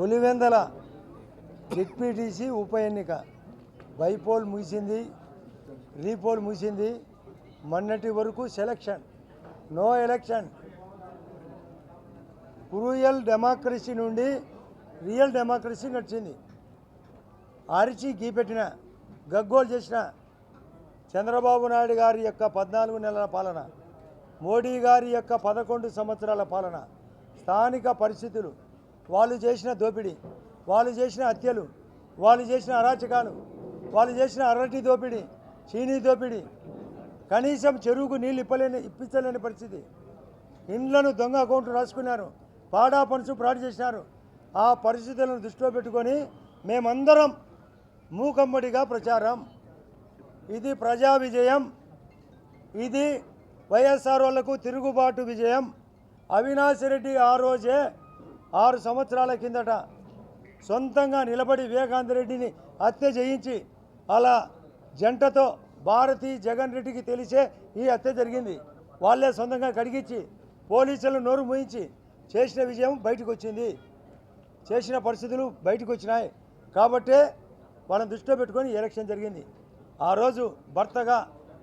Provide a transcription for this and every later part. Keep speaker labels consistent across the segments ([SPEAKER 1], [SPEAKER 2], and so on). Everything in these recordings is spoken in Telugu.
[SPEAKER 1] పులివెందల జెడ్పీటీసీ ఉప ఎన్నిక. బైపోల్ ముగిసింది రీపోల్ ముగిసింది. మొన్నటి వరకు selection no election. Cruel democracy నుండి రియల్ డెమోక్రసీ నడిచింది. అరిచి గీపెట్టిన గగ్గోలు చేసిన చంద్రబాబు నాయుడు గారి యొక్క పద్నాలుగు నెలల పాలన మోడీ గారి యొక్క పదకొండు సంవత్సరాల పాలన స్థానిక పరిస్థితులు వాళ్ళు చేసిన దోపిడీ వాళ్ళు చేసిన హత్యలు వాళ్ళు చేసిన అరాచకాలు వాళ్ళు చేసిన అరటి దోపిడీ చీనీ దోపిడీ కనీసం చెరువుకు నీళ్ళు ఇప్పలేని ఇప్పించలేని పరిస్థితి. ఇండ్లను దొంగ అకౌంట్లు రాసుకున్నారు పాడా పనుసు ఫ్రాడ్ చేసినారు. ఆ పరిస్థితులను దృష్టిలో పెట్టుకొని మేమందరం మూకమ్మడిగా ప్రచారం. ఇది ప్రజా విజయం. ఇది వైఎస్ఆర్ వాళ్ళకు తిరుగుబాటు విజయం. అవినాష్ రెడ్డి ఆ రోజే ఆరు సంవత్సరాల కిందట సొంతంగా నిలబడి వివేకానంద రెడ్డిని హత్య చేయించి అలా జంటతో భారతి జగన్ రెడ్డికి తెలిసే ఈ హత్య జరిగింది. వాళ్ళే సొంతంగా కడిగించి పోలీసులు నోరు మూయించి చేసిన విజయం బయటకు వచ్చింది చేసిన పరిస్థితులు బయటకు వచ్చినాయి కాబట్టే వాళ్ళని దృష్టిలో పెట్టుకొని ఎలక్షన్ జరిగింది. ఆ రోజు భర్తగా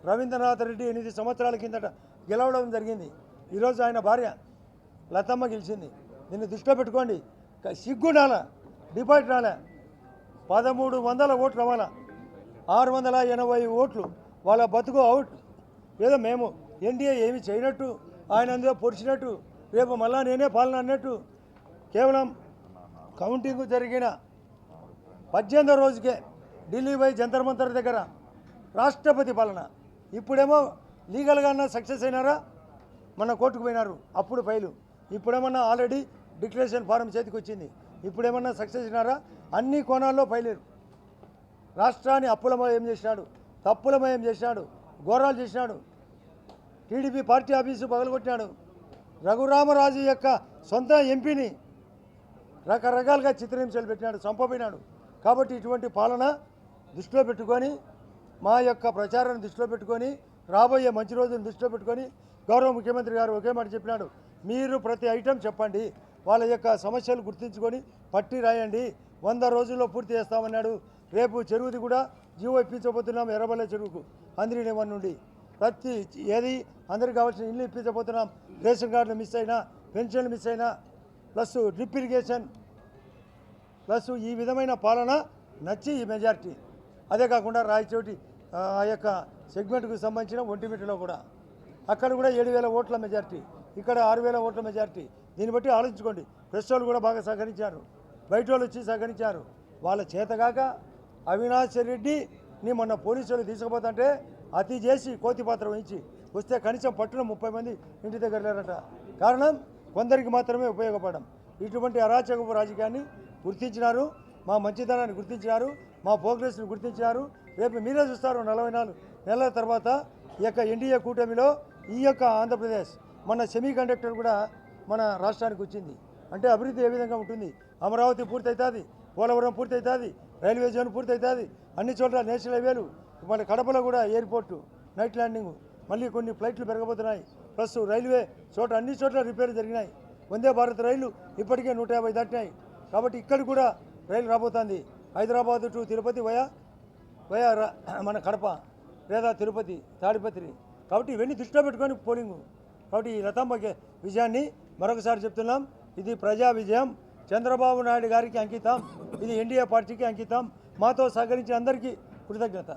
[SPEAKER 1] రవీంద్రనాథ్ రెడ్డి ఎనిమిది సంవత్సరాల కిందట గెలవడం జరిగింది. ఈరోజు ఆయన భార్య లతమ్మ గెలిచింది. దీన్ని దృష్టిలో పెట్టుకోండి. సిగ్గు సిగ్గుండాల డిపాజిట్ రాలే పదమూడు వందల ఓట్లు అవ్వాలా ఆరు వందల ఎనభై ఓట్లు. వాళ్ళ బతుకు అవుట్. ఏదో మేము ఎన్డీఏ ఏమి చేయనట్టు ఆయన అందులో పొడిచినట్టు రేపు మళ్ళా నేనే పాలన అన్నట్టు కేవలం కౌంటింగ్ జరిగిన పద్దెనిమిదో రోజుకే ఢిల్లీ పోయి జంతర్ మంతర్ దగ్గర రాష్ట్రపతి పాలన. ఇప్పుడేమో లీగల్గా అన్నా సక్సెస్ అయినారా? మన కోర్టుకు పోయినారు. అప్పుడు ఫైలు. ఇప్పుడేమన్నా ఆల్రెడీ డిక్లరేషన్ ఫారం చేతికి వచ్చింది ఇప్పుడేమన్నా సక్సెస్ అయినారా అన్ని కోణాల్లో ఫైలేరు రాష్ట్రాన్ని అప్పులమయం చేసినాడు. తప్పులమయం చేసినాడు. ఘోరాలు చేసినాడు. టీడీపీ పార్టీ ఆఫీసు పగలగొట్టినాడు. రఘురామరాజు యొక్క సొంత ఎంపీని రకరకాలుగా చిత్రహింసలు పెట్టినాడు చంపబోయినాడు. కాబట్టి ఇటువంటి పాలన దృష్టిలో పెట్టుకొని మా యొక్క ప్రచారాన్ని దృష్టిలో పెట్టుకొని రాబోయే మంచి రోజులను దృష్టిలో పెట్టుకొని గౌరవ ముఖ్యమంత్రి గారు ఒకే మాట చెప్పినాడు. మీరు ప్రతి ఐటెం చెప్పండి. వాళ్ళ యొక్క సమస్యలు గుర్తించుకొని పట్టి రాయండి. వంద రోజుల్లో పూర్తి చేస్తామన్నాడు. రేపు చెరువుది కూడా జీవో ఇప్పించబోతున్నాం ఎర్రబల్ల చెరువుకు అందరి నుండి. ప్రతి ఏది అందరికి కావాల్సిన ఇల్లు ఇప్పించబోతున్నాం. రేషన్ కార్డులు మిస్ అయినా పెన్షన్లు మిస్ అయినా ప్లస్ డ్రిప్ ఇరిగేషన్ ప్లస్ ఈ విధమైన పాలన నచ్చి ఈ మెజార్టీ. అదే కాకుండా రాయచోటి ఆ యొక్క సెగ్మెంట్కు సంబంధించిన ఒంటిమిటిలో కూడా. అక్కడ కూడా ఏడు వేల ఓట్ల మెజార్టీ. ఇక్కడ ఆరు వేల ఓట్ల మెజారిటీ. దీన్ని బట్టి ఆలోచించుకోండి. ప్రెస్ వాళ్ళు కూడా బాగా సహకరించారు. బయట వాళ్ళు వచ్చి సహకరించారు. వాళ్ళ చేతగాక అవినాష్ రెడ్డిని మొన్న పోలీసులు తీసుకుపోతుంటే అతి చేసి కోతి పాత్ర వహించి వస్తే కనీసం పట్టున ముప్పై మంది ఇంటి దగ్గర లేరట. కారణం కొందరికి మాత్రమే ఉపయోగపడడం. ఇటువంటి అరాచకపు రాజకీయాన్ని గుర్తించినారు. మా మంచితనాన్ని గుర్తించినారు. మా ప్రోగ్రెస్ని గుర్తించినారు. రేపు మీరే చూస్తారు నలభై నాలుగు నెలల తర్వాత ఈ యొక్క ఎన్డీఏ కూటమిలో ఈ యొక్క ఆంధ్రప్రదేశ్. మన సెమీ కండక్టర్ కూడా మన రాష్ట్రానికి వచ్చింది. అంటే అభివృద్ధి ఏ విధంగా ఉంటుంది? అమరావతి పూర్తవుతుంది పోలవరం పూర్తవుతుంది రైల్వే జోన్ పూర్తవుతుంది అన్ని చోట్ల నేషనల్ హైవేలు మన కడపలో కూడా ఎయిర్పోర్టు నైట్ ల్యాండింగ్ మళ్ళీ కొన్ని ఫ్లైట్లు పెరగబోతున్నాయి. ప్లస్ రైల్వే చోట అన్ని చోట్ల రిపేర్ జరిగినాయి. వందే భారత్ రైళ్ళు ఇప్పటికే నూట యాభై దాటినాయి. కాబట్టి ఇక్కడ కూడా రైలు రాబోతుంది. Hyderabad to Tirupati via via మన కడప లేదా తిరుపతి తాడిపత్రి. కాబట్టి ఇవన్నీ దృష్టిలో పెట్టుకొని పోలింగు. కాబట్టి ఈ రథంబ విజయాన్ని మరొకసారి చెప్తున్నాం. ఇది ప్రజా విజయం. చంద్రబాబు నాయుడు గారికి అంకితం. ఇది ఎన్డీఏ పార్టీకి అంకితం. మాతో సహకరించిన అందరికీ కృతజ్ఞత.